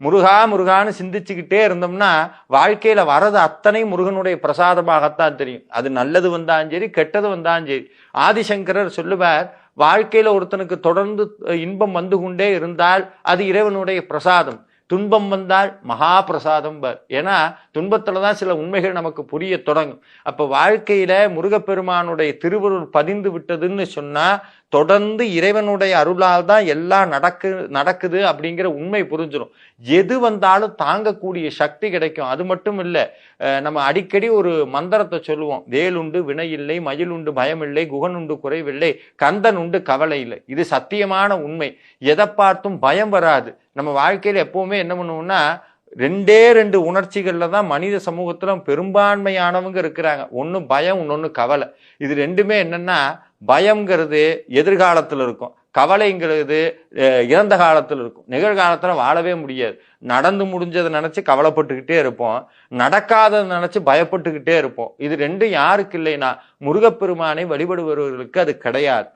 முருகா முருகான்னு சிந்திச்சுக்கிட்டே இருந்தோம்னா வாழ்க்கையில வரது அத்தனை முருகனுடைய பிரசாதமாகத்தான் தெரியும். அது நல்லது வந்தாலும் சரி கெட்டது வந்தாலும் சரி. ஆதிசங்கரர் சொல்லுவார் வாழ்க்கையில ஒருத்தனுக்கு தொடர்ந்து இன்பம் வந்து கொண்டே இருந்தால் அது இறைவனுடைய பிரசாதம். துன்பம் வந்தால் மகா பிரசாதம் ஏன்னா துன்பத்துல தான் சில உண்மைகள் நமக்கு புரிய தொடங்கும். அப்ப வாழ்க்கையில முருகப்பெருமானுடைய திருவருள் பதிந்து விட்டதுன்னு சொன்னா தொடர்ந்து இறைவனுடைய அருளால் தான் எல்லாம் நடக்கு நடக்குது அப்படிங்கிற உண்மை புரிஞ்சிடும் எது வந்தாலும் தாங்கக்கூடிய சக்தி கிடைக்கும். அது மட்டும் இல்லை நம்ம அடிக்கடி ஒரு மந்திரத்தை சொல்லுவோம். வேலுண்டு வினை இல்லை மயில் உண்டு பயம் இல்லை குகன் உண்டு குறைவில்லை கந்தன் உண்டு கவலை இல்லை இது சத்தியமான உண்மை. எதை பார்த்தும் பயம் வராது. நம்ம வாழ்க்கையில் எப்பவுமே என்ன பண்ணுவோம்னா ரெண்டே ரெண்டு உணர்ச்சிகளில் தான் மனித சமூகத்தில் பெரும்பான்மையானவங்க இருக்கிறாங்க. ஒன்று பயம் இன்னொன்று கவலை. இது ரெண்டுமே என்னென்னா பயம்ங்கிறது எதிர்காலத்தில் இருக்கும். கவலைங்கிறது இறந்த காலத்தில் இருக்கும். நிகழ்காலத்தில் வாழவே முடியாது. நடந்து முடிஞ்சதை நினச்சி கவலைப்பட்டுக்கிட்டே இருப்போம். நடக்காததை நினச்சி பயப்பட்டுக்கிட்டே இருப்போம். இது ரெண்டும் யாருக்கு இல்லைன்னா முருகப்பெருமானை வழிபடுபவர்களுக்கு அது கிடையாது.